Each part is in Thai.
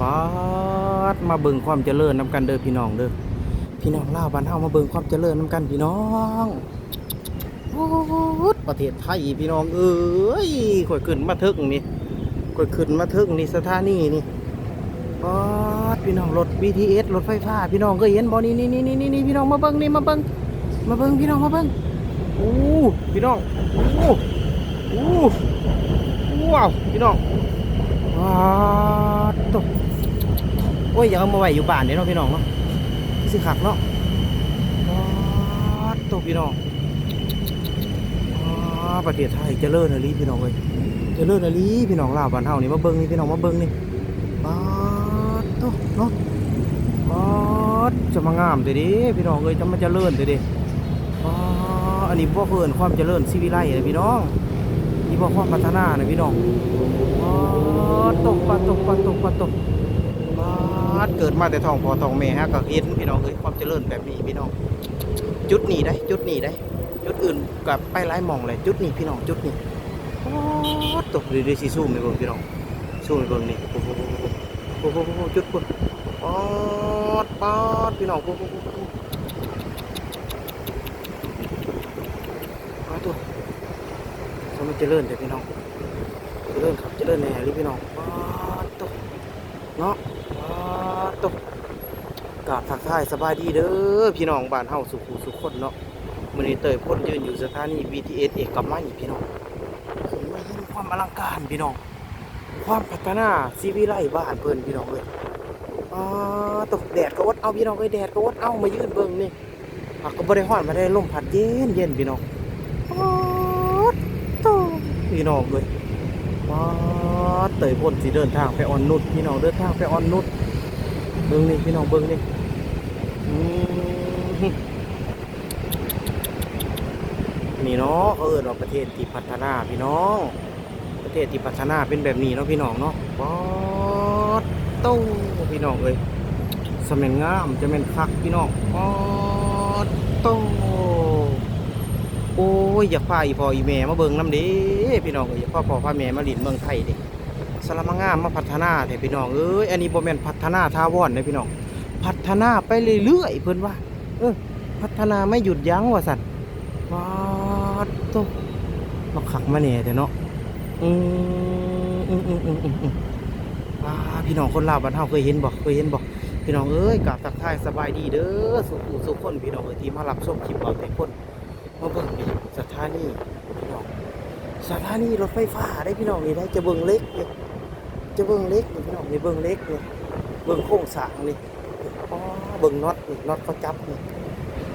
ปาดมาเบิ่งความเจริญนํกันเด้อพี่น้องเด้อพี่น้องเล่าบ้านเฮามาเบิ่งความเจริญนํกันพี่น้องโอ้ดประเทศไทยพี่น้องเอ้ยข่อยขึ้นมาถึงนี่ข่อยขึ้นมาถึงนี่สถานีนี่ป๊าดพี่น้องรถ BTS รถไฟฟ้า พี่น้องเคยเห็นบ่นี่นี่นี่นี่นี่พี่น้องมาเบิ่งนี่มาเบิ่งมาเบิ่งพี่น้องมาเบิ่งโอ้พี่น้องโอ้โอ้ว้าวพี่น้องว้าตก โอ้ยอย่าเอามาไว้อยู่บ้านเด้เนาะพี่น้องเนาะสิขักเนาะว้าวตกพี่น้องว้าวประเทศไทยเจริญอะลีพี่น้องเอ้ยเจริญอะลีพี่น้องลาวบ้านเฮานี่มาเบิ่งนี่พี่น้องมาเบิ่งนี่ว้าวตกเนาะว้าวจะมางามเด้เด้พี่น้องเอ้ยจะมาเจริญเด้เด้ว้าอันนี้บ่เพิ่อนความเจริญชีวิไลนะพี่น้องนี่บ่ความพัฒนานะพี่น้องปาดตกปาดตกปาดตกปาดตก ดเกิดมาแต่ท้องพอท้องแม่ฮะก็เห็นพี่น้องเอ้ยความเจริญแบบนี้พี่น้อง จุดนี้ได้ จุดนี้ได้ จุดอื่นกับไปหลายมองเลยจุดนี้พี่น้องจุดนี้ปาดตกเดี๋ยๆสิซูมให้เบิ่งพี่น้องซูมให้เบิ่งนี่โอ้โหโอ้โหจุดพุ่นปาดปาดพี่น้องโอ้โหโอ้โหโอ้โหปาตัวสมัยเจริญแต่พี่น้องเจริญครับเจริญแน่รีพี่น้องป้าดตกเนาะ ตกกราบทักทายสบายดีเด้อพี่น้องบ้านเฮาสุขุสุขคนเนาะมื้อนี้เตยพ่นยืนอยู่สถานี BTS เอกมัยพี่น้องผมมาเห็นความอลังการพี่น้อง ความพัฒนาชีวิไลบ้านเพิ่นพี่น้องเอ้ยป้าตกแดดก็อดเอาพี่น้องเอ้ยแดดก็อดเอามายืนเบิ่งนี่ผักก็บ่ได้ฮ้อนมาได้ลมพัดเย็นเย็นพี่น้องป้าดตพี่น้องเอ้ยว้าเตยพ่นสีเดินทางไปออนนุชพี่น้องเดินทางไปออนนุช เบิ้งนี่พี่น้องเบิ้งนี่อืมนี่เนาะเขาเอิ้นว่าประเทศที่พัฒนาพี่น้อง ประเทศที่พัฒนาเป็นแบบนี้เนาะพี่น้องเนาะว้าโต้พี่น้องเอ้ยสมัยงามจะเป็นคักพี่น้องว้าโต้โอ้ยอยากพาอีพ่ออีแม่มาเบิ่งน้ำด้พี่น้องเอ้ยากพาพ่อพาแม่มาหลินเมืองไทยด้ สามงามมาพัฒนาเด้พี่น้องเอ้ยอันนี้บ่แมนพัฒนาทาวรเด้พี่น้อง พัฒนาไปเรื่อยๆเพิ่อนว่าเออพัฒนาไม่หยุดยั้งว่าสั่นว้าดโตมาขักมาแหน่ยแต่เนาะอืมอืมอืมอืมอืมอืมว้าพี่น้องคนลาวบ้านเฮาเคยเห็นบ่เคยเห็นบ่พี่น้องเอ้ยกราบทักทายสบายดีเด้อสุขสุขคนพี่น้องเอ้ยที่มารับชมคลิปเราแต่คนมาเบิ่งนี่สถานีพี่น้องสถานีรถไฟฟ้าได้พี่น้องนี่ได้จะเบิ่งเล็กนี่ จะเบิ่งเล็กนี่พี่น้องนี่เบิ่งเล็กนี่เบิ่งโครงสร้างนี่อ๋อเบิ่งน็อตนี่น็อตเขาจับนี่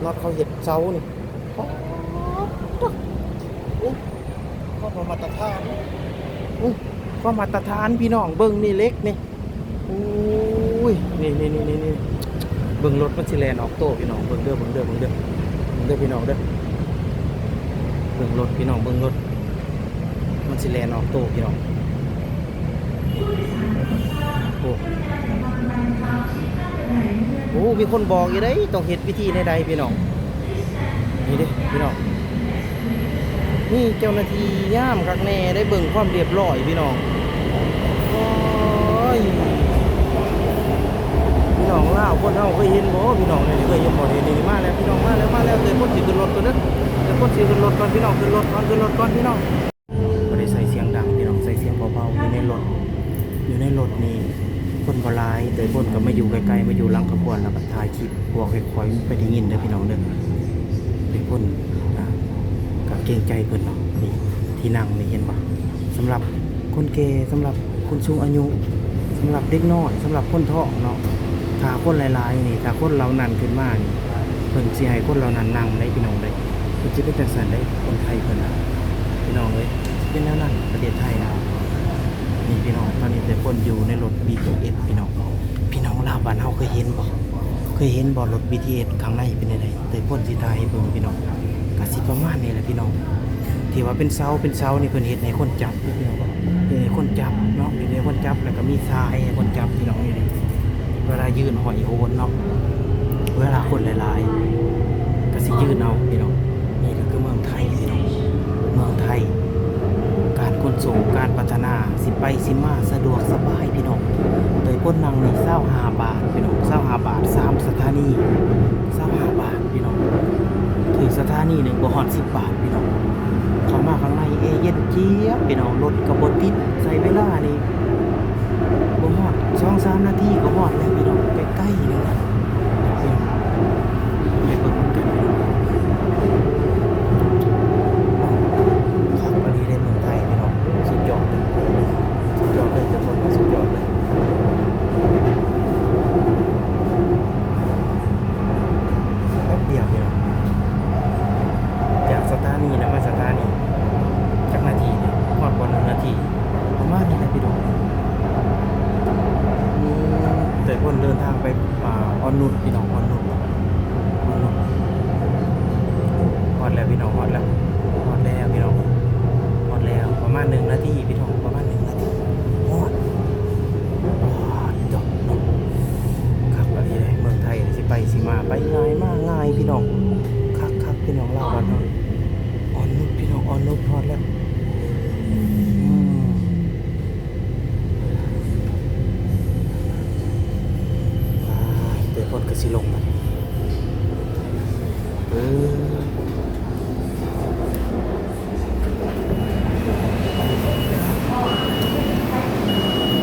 น็อตเขาเห็ดเสานี่อ๋อตุ๊กอุ๊ยข้อมาตรฐานอุ้ยข้อมาตรฐานพี่น้องเบิ่งนี่เล็กนี่อุ้ยนี่นี่นี่นี่นี่เบิ่งรถมันสิแลนออกโต้พี่น้องเบิ่งเด้อเบิ่งเด้อเบิ่งเด้อเบิ่งเด้อพี่น้องเด้อเบิ่งรถพี่น้องเบิ่งรถมันสิแลนออกโต้พี่น้อง โอ้โอ้ มีคนบอกอยู่ได้ต้องเห็ดวิธีใดๆพี่น้อง นี่ด้พี่น้อง นี่เจ้าหน้าที่ย่ามคักแน่ได้เบิ่งความเรียบร้อยพี่น้องโอ้ยพี่น้องล่าวคนเฮาเคยเห็นบ่พี่น้องนี่เคยเห็นบ่นี่นี่มาแล้วพี่น้องมาแล้วมาแล้วเดี๋ยวคนสิขึ้นรถก่อนเด้อเดี๋ยวคนสิขึ้นรถก่อนพี่น้องขึ้นรถก่อนขึ้นรถก่อนพี่น้อง ในรถนี่คนบ่หลายแต่คนก็มาอยู่ไกลๆมาอยู่หลังขบวนแล้วก็ถ่ายคลิปพวกค่อยๆไปได้ยินเด้อพี่น้องเด้อเป็นคนก็เกรงใจเพิ่นเนาะนี่ที่นั่งนี่เห็นบ่สำหรับคนแก่สำหรับคนสูงอายุสำหรับเด็กน้อยสำหรับคนท้องเนาะถ้าคนหลายๆนี่ถ้าคนเรานั่นขึ้นมานี่เพิ่นสิให้คนเรานั่นนั่งได้พี่น้องเด้อเพิ่นสิเป็นจังซั่นได้คนไทยเพิ่นน่ะพี่น้องเอ้ยเป็นแนวนั้นประเทศไทยนะ นี่พี่น้องตอนนี้แต่คนอยู่ในรถ BTS พี่น้อง พี่น้องลาวบ้านเฮาเคยเห็นบ่เคยเห็นบ่รถ BTS ข้างในเป็นยังไงแต่พ่นสิทายเบิ่งพี่น้องก็สิประมาณนี้แหละพี่น้อง ที่ว่าเป็นเสาเป็นเสานี่เพิ่นเฮ็ดให้คนจับพี่น้องเฮ็ดให้คนจับเนาะเฮ็ดให้คนจับแล้วก็มีทรายให้คนจับพี่น้องนี่นี่เวลายืนหอยโหนเนาะเวลาคนหลายๆก็สิยืนเอาพี่น้องนี่ก็คือเมืองไทยพี่น้องเมืองไทย ขนส่งการพัฒนาสิไปสิมาสะดวกสบายพี่น้องโดยคนนั่งนี่เศร้าหาบาทพี่น้องเศร้าหาบาทสามสถานีเศร้าหาบาทพี่น้องถึงสถานีหนึ่งบ่ฮอดสิบบาทพี่น้องเขามาข้างในเอเย็นเจี๊ยบพี่น้องรถกระบดติดใส่เวลานี่บ่ฮอดสองสามนาทีก็ฮอดแล้วพี่น้องใกล้ๆนึงนะพี่น้องไปเบิ่งนำกันพี่น้องขับมาดีได้เมืองไทยพี่น้องสุดยอดเลยสุดยอดเลยทุกคนสุดยอดเลย แป๊บเดียวพี่น้องจากสถานีนะมาสถานีจากนาทีเนี่ยพอดบอลหนึ่งนาทีประมาณนี้นะพี่น้องอืมแต่คนเดินทางไปอ่าออนนุชพี่น้องออนนุชออนนุชฮอดแล้วพี่น้องฮอดแล้วฮอดแล้วพี่น้องฮอดแล้วประมาณหนึ่งนาทีพี่น้องประมาณหนึ่งนาทีฮอดฮอดจบเนาะ ครับอันนี้เมืองไทยสิไปสิมาไปง่ายมากง่ายพี่น้องคักคักพี่น้องเล่าวันน้องอ่อนนุชพี่น้องอ่อนนุชพอดแล้วอืมว้ายเตะพดกระสิลงมาเออ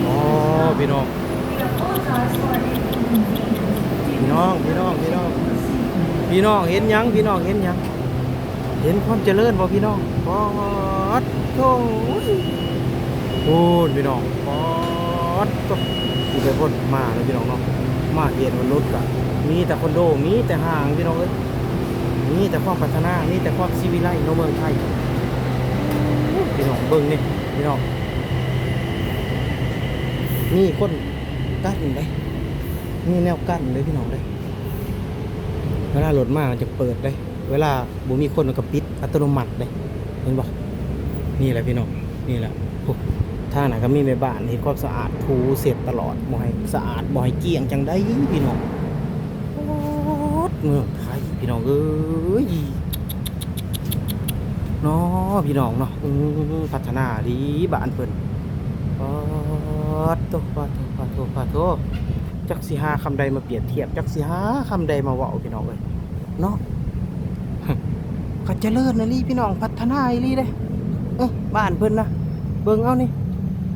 อ๋อ พี่น้อง พี่น้อง พี่น้อง พี่น้อง พี่น้องเห็นยังพี่น้องเห็นยัง เห็นความเจริญบ่พี่น้องปอดโถ่โอ้ยพี่น้องปอดโถ่มีแต่คนมาแล้วพี่น้องเนาะ มาเห็นมนุษย์กะมีแต่คอนโด มีแต่ห้างพี่น้องเอ้ยมีแต่ความพัฒนา มีแต่ความชีวิไลในเมืองไทย พี่น้องเบิ่งนี่พี่น้อง นี่คนกั้นได้มีแนวกั้นเลยพี่น้องเลยเวลารถมามันจะเปิดเลยเวลาบุมีคนมันก็ปิดอัตโนมัติเลยเห็นบอกนี่แหละพี่น้องนี่แหละถ้าไหนก็มีแม่บ้านเห็นความสะอาดถูเสร็จตลอดบ่ให้สะอาดบ่ให้เกลี้ยงจังได้พี่น้องโอ๊ดเมืองไทยพี่น้องเอ้ยเนาะพี่น้องเนาะพัฒนาดีบ้านเพิ่นปอ ดโตปอดโตปอดโตปอดโตจักสิหาคำใดมาเปรียบเทียบ จักสิหาคำใดมาเว่าพี่น้องเลยเนาะก็เจริญนะลี่พี่น้องพัฒนาอีลี่เด้เออบ้านเพิ่นนะเบิ่งเอานี่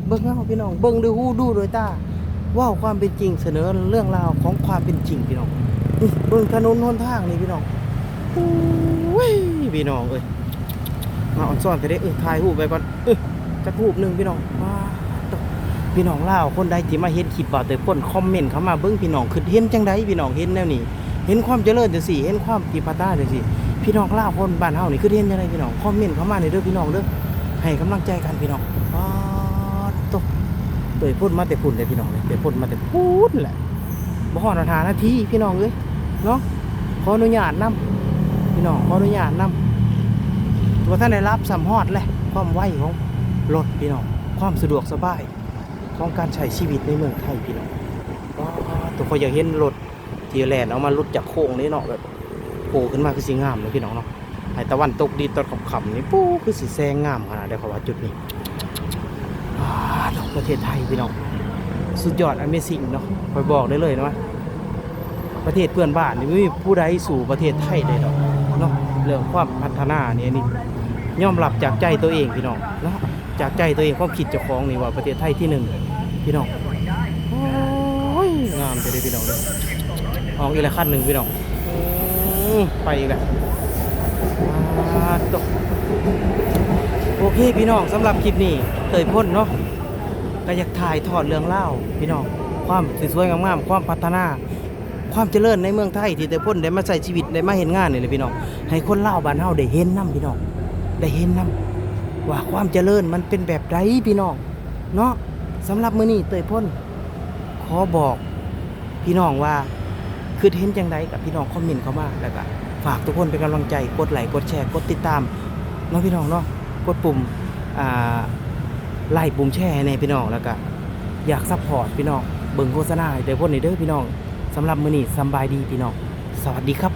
เบิ่งเอาพี่น้องเบิ่งด้วยหูดูด้วยตาว่าความเป็นจริงเสนอเรื่องราวของความเป็นจริงพี่น้องเบิ่งถนนหนทางนี่พี่น้องโอ้ยพี่น้องเอ้ยมาอ่อนซ่อนไปได้เออถ่ายรูปไปก่อนเออจักรูปหนึ่งพี่น้อง พี่น้องลาวคนใดที่มาเห็นคลิปบ่าวแต่คนคอมเมนต์เข้ามาเบิ่งพี่น้องคือเห็นจังไดพี่น้องเห็นแนวนี้เห็นความเจริญจังซี่เห็นความที่พัฒนาจังซี่พี่น้องลาวคนบ้านเฮานี่คือเห็นจังไดพี่น้องคอมเมนต์เข้ามาในเด้อพี่น้องเด้อให้กำลังใจกันพี่น้องป๊าดตกเตยพ่นมาแต่พุ่นเลยพี่น้องเลยเตยพ่นมาแต่พุ่นแหละบ่ฮอดหานาทีพี่น้องเอ้ยเนาะขออนุญาตนํพี่น้องขออนุญาตนํตัวท่านได้รับสัมฮอดแหละความไวของรถพี่น้องความสะดวกสบาย ของการใช้ชีวิตในเมืองไทยพี่น้องตัวคนอยากเห็นรถที่แลนด์เอามาลุดจากโค้งนี่เนาะแบบโผล่ขึ้นมาคือสีงามเลยพี่น้องเนาะไอตะวันตกดีตอนขับๆนี่ปู้คือสีแซงงามขนาดเดียวเขาว่าจุดนี้ประเทศไทยพี่น้องสุดยอด Amazing เนาะคอยบอกได้เลยนะว่าประเทศเพื่อนบ้านนี่ไม่มีผู้ใดสู่ประเทศไทยได้ดอกเนาะเรื่องความพัฒนาเนี่ยนี่ยอมรับจากใจตัวเองพี่น้องเนาะ จากใจตัวเองความคิดเจ้าของนี่ว่าประเทศไทยที่หนึ่งพี่น้องโอ้ยงามจะได้พี่น้องเลยออกอีกแล้วขั้นหนึ่งพี่น้องอื้อไปอีกแล้วตกโอเคพี่น้องสำหรับคลิปนี้เตยพ่นเนาะก็อยากถ่ายทอดเรื่องเล่าพี่น้องความสวยๆงามๆความพัฒนา ความเจริญในเมืองไทยที่เตยพ่นได้มาใส่ชีวิตได้มาเห็นงานนี่เลยพี่น้องให้คนเล่าบ้านเฮาได้เห็นนํพี่น้องได้เห็นนํ ว่าความเจริญมันเป็นแบบไรพี่น้องเนาะสำหรับมื้อนี้เตยพ่นขอบอกพี่น้องว่าคือเห็นจังไดกับพี่น้องคอมเมนต์เข้ามาแล้วก็ฝากทุกคนเป็นกำลังใจกดไลค์กดแชร์กดติดตามเนาะพี่น้องเนาะกดปุ่มอ่าไลค์ปุ่มแชร์ในพี่น้องแล้วก็อยากซัพพอร์ตพี่น้องเบิ่งโฆษณาเตยพ่นในเด้อพี่น้องสำหรับมื้อนี้สบายดีพี่น้อง สวัสดีครับ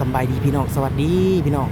สบายดีพี่น้อง สวัสดีพี่น้อง